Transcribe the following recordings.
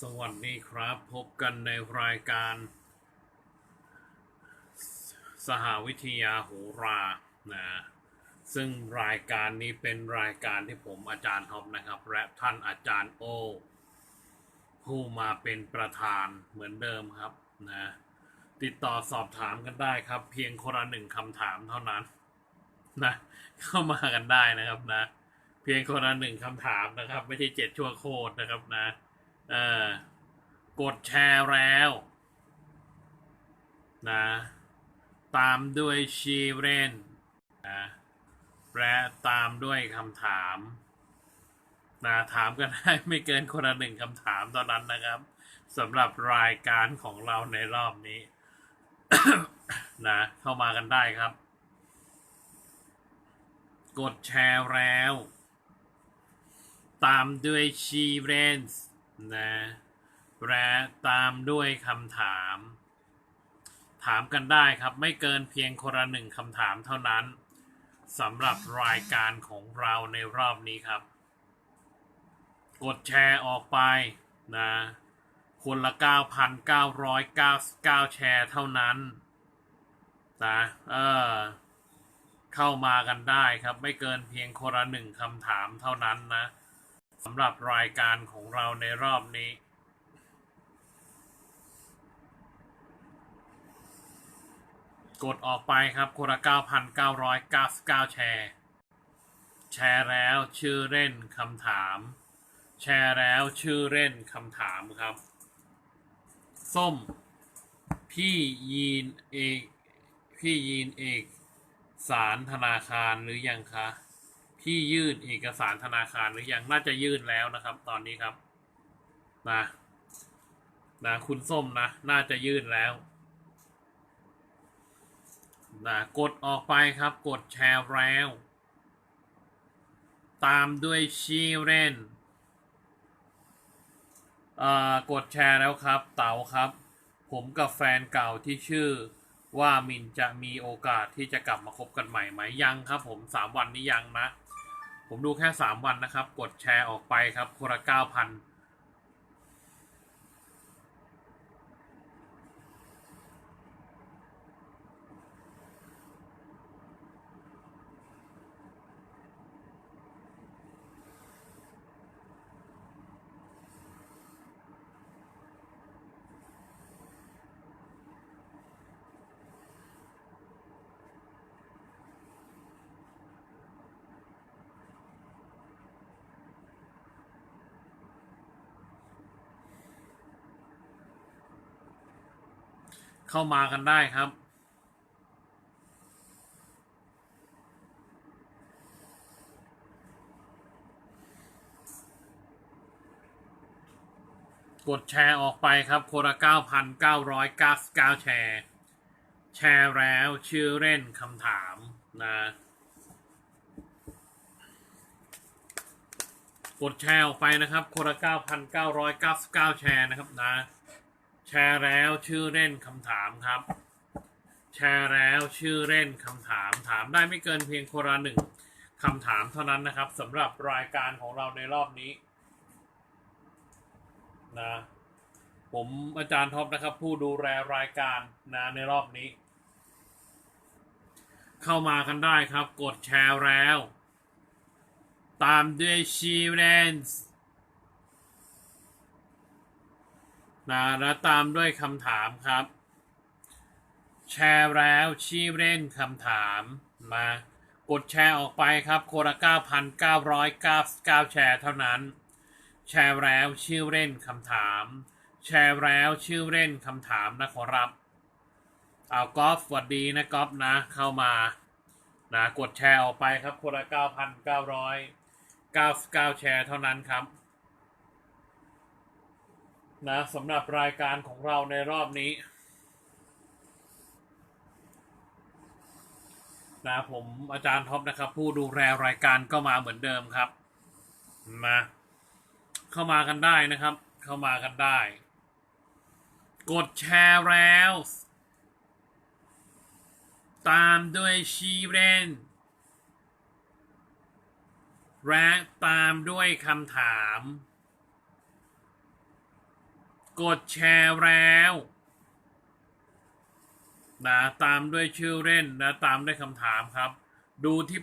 สวัสดีครับ พบกันในรายการ สหวิทยาโหรานะซึ่งรายการนี้เป็นรายการที่ผมอาจารย์ท็อปนะครับ และท่านอาจารย์โอ ผู้มาเป็นประธานเหมือนเดิมครับนะติดต่อสอบถามกันได้ครับ เพียงคนละหนึ่งคำถามเท่านั้นนะเข้ามากันได้นะครับนะ เพียงคนละหนึ่งคำถามนะครับ ไม่ใช่เจ็ดชั่วโคตรนะครับนะ เออกดแชร์แล้วนะตามด้วยชีเรนนะและตามด้วยคำถามนะถามกันได้ไม่เกินคนละหนึ่งคำถามตอนนั้นนะครับสำหรับรายการของเราในรอบนี้ นะเข้ามากันได้ครับ กดแชร์แล้ว ตามด้วยชีเรนส์ นะและตามด้วยคำถาม ถามกันได้ครับ ไม่เกินเพียงคนละหนึ่งคำถามเท่านั้นสำหรับรายการของเราในรอบนี้ครับ กดแชร์ออกไปนะคนละ 9,999 แชร์เท่านั้นนะเออเข้ามากันได้ครับ ไม่เกินเพียงคนละหนึ่งคำถามเท่านั้นนะ สำหรับรายการของเราในรอบนี้ กดออกไปครับคนละ 9,999 แชร์ แชร์แล้วชื่อเล่นคำถาม แชร์แล้วชื่อเล่นคำถามครับ ส้ม พี่ยีนเอก พี่ยีนเอก สารธนาคารหรือยังคะ พี่ยื่นเอกสารธนาคารหรือยังน่าจะยื่นแล้วนะครับ ตอนนี้ครับนะนะคุณส้มนะน่าจะยื่นแล้วนะกดออกไปครับ กดแชร์แล้ว ตามด้วยชีเรนเอ่อกดแชร์แล้วครับ เต๋าครับ ผมกับแฟนเก่าที่ชื่อว่ามินจะมีโอกาสที่จะกลับมาคบกันใหม่ไหมยังครับผมสามวันนี้ยังนะ ผมดูแค่ 3 วันนะครับ กดแชร์ออกไปครับคนละ9,000 เข้ามากันได้ครับ กดแชร์ออกไปครับคนละ9,999 แชร์ แชร์แล้วชื่อเล่นคำถามนะกดแชร์ออกไปนะครับคนละ9,999 แชร์นะครับนะ แชร์แล้วชื่อเล่นคำถามครับ แชร์แล้วชื่อเล่นคำถามถามได้ไม่เกินเพียงคนละหนึ่งคำถามเท่านั้นนะครับสำหรับรายการของเราในรอบนี้นะผมอาจารย์ท็อปนะครับ ผู้ดูแลรายการนะในรอบนี้ เข้ามากันได้ครับ กดแชร์แล้ว ตามด้วยชีเรนส์ นะแล้วตามด้วยคำถามครับ แชร์แล้วชี้เล่นคำถามมากดแชร์ออกไปครับโคละ9,999 แชร์เท่านั้น แชร์แล้วชื่อเล่นคำถาม แชร์แล้วชื่อเล่นคำถามนะขอรับ เอากอล์ฟสวัสดีนะกอล์ฟนะเข้ามานะกดแชร์ออกไปครับโคละ9,999 แชร์เท่านั้นครับ นะสำหรับรายการของเราในรอบนี้นะผมอาจารย์ท็อปนะครับ ผู้ดูแลรายการก็มาเหมือนเดิมครับ มา เข้ามากันได้นะครับ เข้ามากันได้ กดแชร์แล้ว ตามด้วยชีเรนและตามด้วยคำถาม กดแชร์แล้วนะตามด้วยชื่อเล่นนะตามด้วยคำถามครับ ดูที่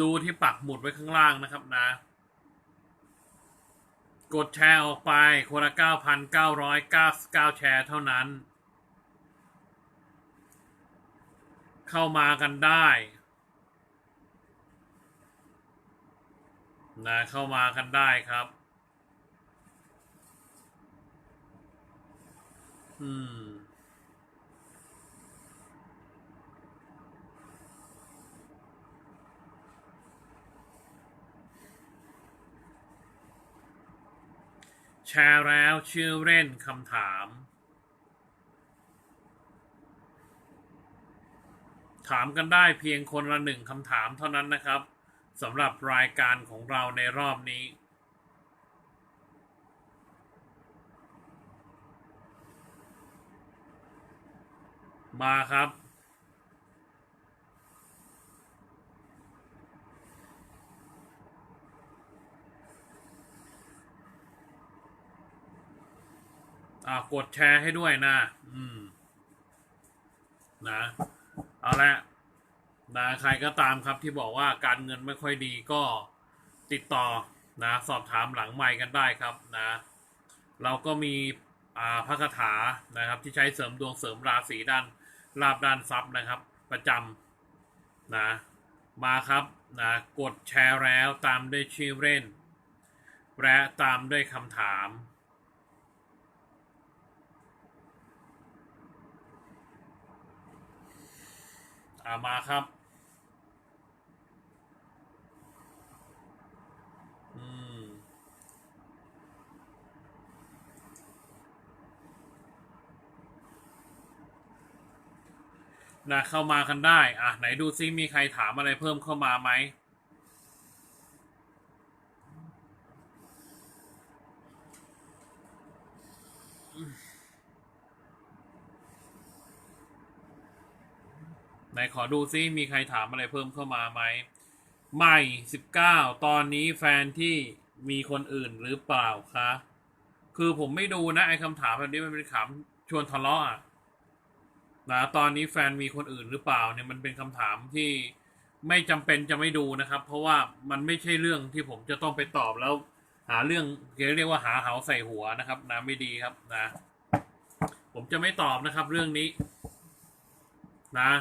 ดูที่ปักหมุดไว้ข้างล่างนะครับนะ กดแชร์ออกไปคนละ9,999 แชร์เท่านั้น เข้ามากันได้นะเข้ามากันได้ครับ อืม แชร์แล้วชื่อเล่นคำถาม ถามกันได้เพียงคนละหนึ่งคำถามเท่านั้นนะครับสำหรับรายการของเราในรอบนี้ มาครับ อ่ากดแชร์ให้ด้วยนะ อืม นะ เอาละนะใครก็ตามครับที่บอกว่าการเงินไม่ค่อยดีก็ติดต่อนะ สอบถามหลังไมค์กันได้ครับนะ เราก็มีอ่าพระคาถานะครับที่ใช้เสริมดวงเสริมราศีด้าน ลาบด้านซับนะครับ ประจำนะมาครับนะกดแชร์แล้วตามด้วยชื่อเล่น และตามด้วยคำถามอามาครับ นะเข้ามากันได้ อะ ไหนดูซิมีใครถามอะไรเพิ่มเข้ามาไหมไหนขอดูซิมีใครถามอะไรเพิ่มเข้ามาไหมใหม่สิบเก้าตอนนี้แฟนที่มีคนอื่นหรือเปล่าคะ คือผมไม่ดูนะ ไอ้คำถามแบบนี้มันเป็นคำชวนทะเลาะอะ นะตอนนี้แฟนมีคนอื่นหรือเปล่าเนี่ยมันเป็นคำถามที่ไม่จำเป็นจะไม่ดูนะครับ เพราะว่ามันไม่ใช่เรื่องที่ผมจะต้องไปตอบแล้วหาเรื่องเรียกว่าหาเหาใส่หัวนะครับนะไม่ดีครับนะ ผมจะไม่ตอบนะครับเรื่องนี้ นะ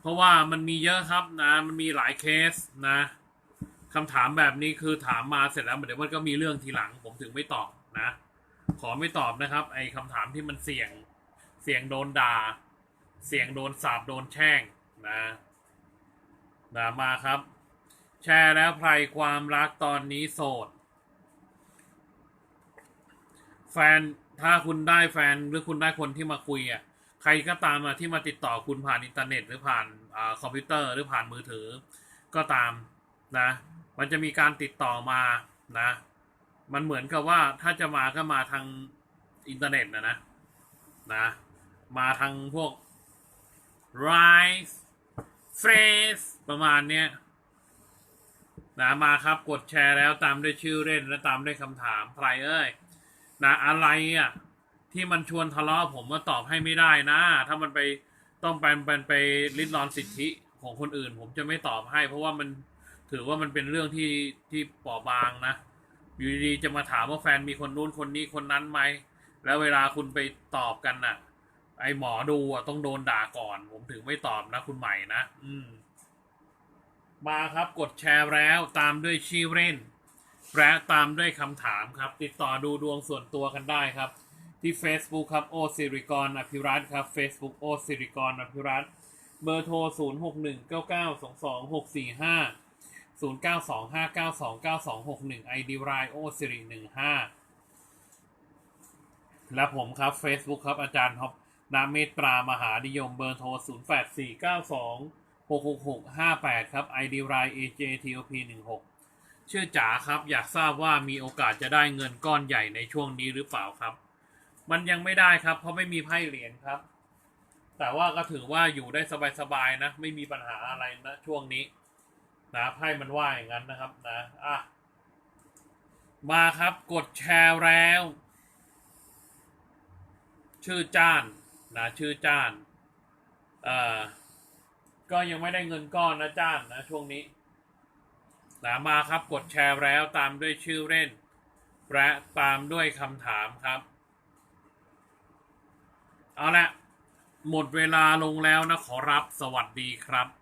เพราะว่ามันมีเยอะครับนะมันมีหลายเคสนะคำถามแบบนี้คือถามมาเสร็จแล้วเดี๋ยวมันก็มีเรื่องทีหลัง ผมถึงไม่ตอบนะ ขอไม่ตอบนะครับ ไอ้คำถามที่มันเสี่ยงเสี่ยงโดนด่า เสี่ยงโดนสาบโดนแช่งนะนะมาครับ แชร์แล้วใครความรักตอนนี้โสด แฟนถ้าคุณได้แฟนหรือคุณได้คนที่มาคุยอะใครก็ตามอะที่มาติดต่อคุณผ่านอินเทอร์เน็ต หรือผ่านอคอมพิวเตอร์หรือผ่านมือถือ ก็ตามนะ มันจะมีการติดต่อมานะ มันเหมือนกับว่าถ้าจะมาก็มาทางอินเทอร์เน็ตนะนะนะ มาทางพวก Rise Face ประมาณเนี้ยนะมาครับกดแชร์แล้วตามด้วยชื่อเล่นและตามด้วยคำถามใครเอ้ยนะอะไรอะที่มันชวนทะเลาะผมก็ตอบให้ไม่ได้นะ ถ้ามันไปต้องไปเป็นไปริดรอนสิทธิของคนอื่น ผมจะไม่ตอบให้ เพราะว่ามันถือว่ามันเป็นเรื่องที่ที่ปราะบางนะ อยู่ดีๆจะมาถามว่าแฟนมีคนนู้นคนนี้คนนั้นไหม แล้วเวลาคุณไปตอบกันน่ะ ไอหมอดูอะต้องโดนด่าก่อน ผมถึงไม่ตอบนะคุณใหม่นะอืม มาครับกดแชร์แล้วตามด้วยชื่อเล่นและตามด้วยคำถามครับ ติดต่อดูดวงส่วนตัวกันได้ครับ ที่ Facebook ครับโอสิริกรอภิรัตครับ Facebook โอสิริกรอภิรัตเบอร์โทร 0 6 1 9 9 2 2 6 4 5 0 9 2 5 9 2 9 2 6 1 ID รายโอสิริ15และผมครับ Facebook ครับอาจารย์ท็อป นาเมตตรามหานิยมเบอร์โทร 0 8 4 9 2 6 6 6 5 8 ครับ ID ราย AJTOP 16ชื่อจ๋าครับ อยากทราบว่ามีโอกาสจะได้เงินก้อนใหญ่ในช่วงนี้หรือเปล่าครับ มันยังไม่ได้ครับ เพราะไม่มีไพ่เหรียญครับ แต่ว่าก็ถือว่าอยู่ได้สบายๆนะ ไม่มีปัญหาอะไรนะช่วงนี้ นะไพ่มันว่าอย่างนั้นนะครับนะอะมาครับกดแชร์แล้ว ชื่อจ้าน นะชื่อจ้านเอ่อก็ยังไม่ได้เงินก้อนนะจ้านนะช่วงนี้นะมาครับกดแชร์แล้วตามด้วยชื่อเล่น และตามด้วยคำถามครับ เอาละหมดเวลาลงแล้วนะขอรับสวัสดีครับ